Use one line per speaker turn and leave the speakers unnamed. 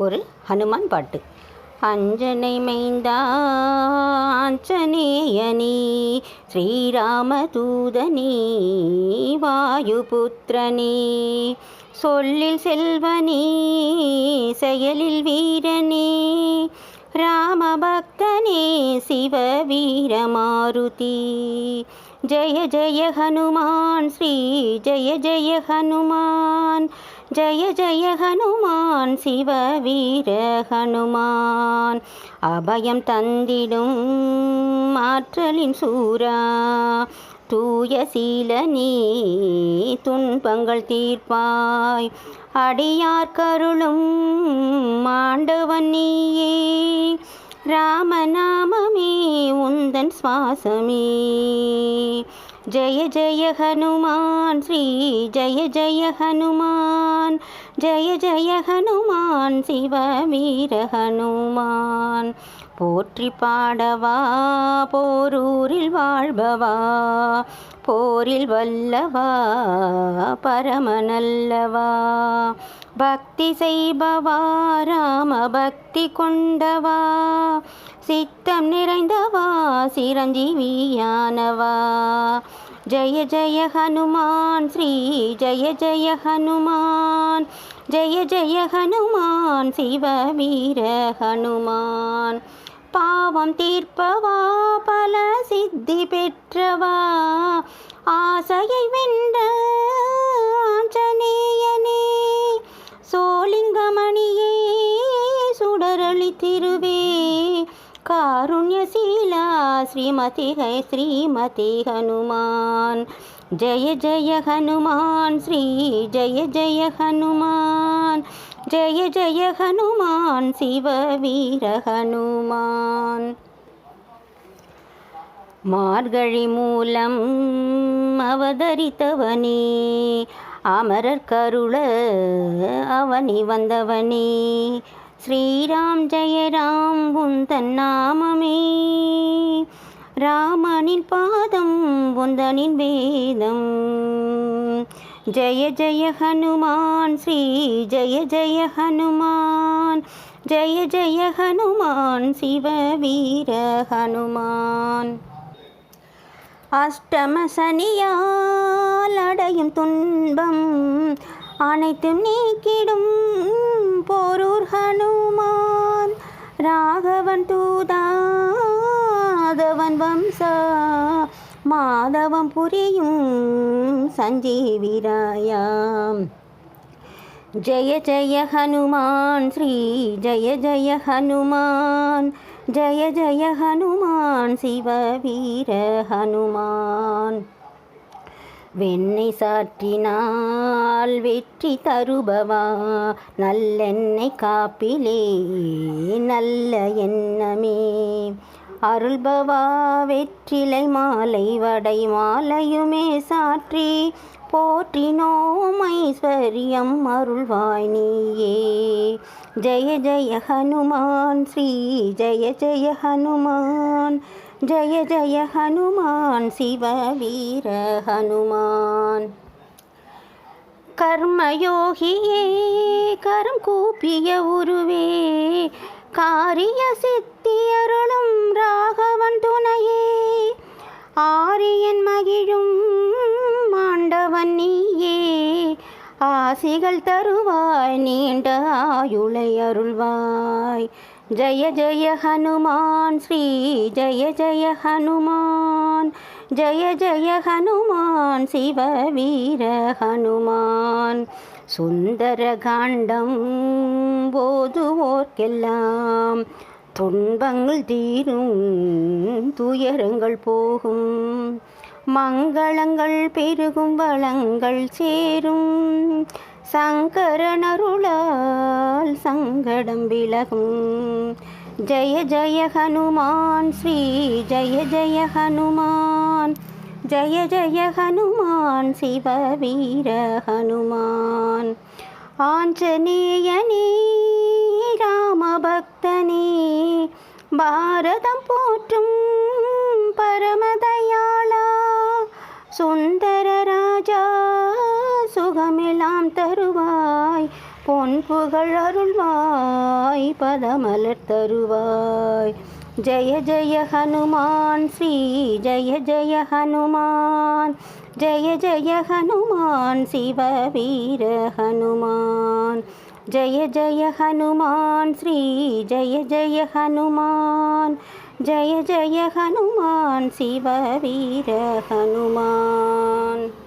ஒரு ஹனுமான் பாட்டு. அஞ்சனை மைந்தா ஆஞ்சநேயனே ஸ்ரீராம தூதனே வாயுபுத்திரனே. சொல்லில் செல்வனே செயலில் வீரனே. ராமபக்தனே சிவ வீரமாருதி ஜய ஜய ஹனுமான் ஸ்ரீ ஜய ஜய ஹனுமான். ஜய ஜய ஹனுமான் சிவ வீர ஹனுமான். அபயம் தந்திடும் ஆற்றலின் சூரா தூய சீலனே துன்பங்கள் தீர்ப்பாய். அடியார் கருளும் மாண்டவன் நீயே ராமநாமமே உந்தன் சுவாசமே. ஜெய ஜெய ஹனுமான் ஸ்ரீ ஜெய ஜெய ஹனுமான் ஜெய ஜெய ஹனுமான் சிவவீர ஹனுமான். போற்றி பாடவா போரூரில் வாழ்பவா போரில் வல்லவா பரமநல்லவா. பக்தி செய்பவா ராம பக்தி கொண்டவா சித்தம் நிறைந்தவா சிரஞ்சீவியானவா? ஜய ஜய ஹனுமான் ஸ்ரீ ஜய ஜய ஹனுமான். ஜய ஜய ஹனுமான் சிவ வீர ஹனுமான். பாவம் தீர்ப்பவா பல சித்தி பெற்றவா? ஆசையை வென்ற ஸ்ரீமதி ஹை ஸ்ரீமதி ஹனுமான் ஜய ஜய ஹனுமான் ஸ்ரீ ஜய ஜய ஹனுமான் ஜய ஜய ஹனுமான் சிவ வீர ஹனுமான் மார்கழி மூலம் அவதரித்தவனே அமரர் கருள அவனி வந்தவனே ஸ்ரீராம் ஜெயராம் உந்தன் நாமமே ராமனின் பாதம் உந்தனின் வேதம். ஜய ஜய ஹனுமான் ஸ்ரீ ஜய ஜய ஹனுமான். ஜய ஜய ஹனுமான் சிவ வீர ஹனுமான். அஷ்டம சனியால் அடையும் துன்பம் அனைத்தும் நீக்கிடும் போரும் தூதாதவன் மாதவம் புரியும் சஞ்சீவிராயாம். ஜய ஜய ஹனுமான் ஸ்ரீ ஜய ஜய ஹனுமான். ஜய ஜய ஹனுமான் சிவ வீர ஹனுமான். வெண்ணெய் சாற்றினால் வெற்றி தருபவா? நல்லெண்ணெய் காப்பிலே நல்ல எண்ணமே. அருள்பவா வெற்றிலை மாலை வடை மாலையுமே சாற்றி போற்றினோம் ஐஸ்வர்யம் அருள்வாய் நீயே. ஜய ஜய ஹனுமான் ஸ்ரீ ஜய ஜய ஹனுமான் ஜய ஜய ஹனுமான் சிவ வீர ஹனுமான். கர்மயோகியே கரம் கூப்பிய உருவே காரிய சித்தி அருளும் ராகவன் துணையே. ஆரியன் மகிழும் மாண்டவன் நீயே. ஆசிகள் தருவாய் நீண்ட ஆயுளை அருள்வாய். ஜய ஜய ஹனுமான் ஸ்ரீ ஜய ஜய ஹனுமான். ஜய ஜய ஹனுமான் சிவ வீர ஹனுமான். சுந்தர காண்டம் போதுவோர்க்கெல்லாம் துன்பங்கள் தீரும் துயரங்கள் போகும். மங்களங்கள் பெருகும் வளங்கள் சேரும். சங்கரனருளால் சங்கடம் விலகும். ஜய ஜய ஹனுமான் ஸ்ரீ ஜய ஜய ஹனுமான். ஜய ஜய ஹனுமான் சிவ வீர ஹனுமான். ஆஞ்சநேயனே ராமபக்தனே பாரதம் போற்றும் பரமதயாளா சுந்தர ராஜா சுகமெல்லாம் தருவாய் பொன் புகழ் அருள்வாய் பதமலர் தருவாய். ஜய ஜய ஹனுமான் ஸ்ரீ ஜய ஜய ஹனுமான் ஜய ஜய ஹனுமான் சிவ வீர ஹனுமான் ஜய ஜய ஹனுமான் ஸ்ரீ ஜய ஜய ஹனுமான் ஜய ஜய ஹனுமான் சிவ வீர ஹனுமான்.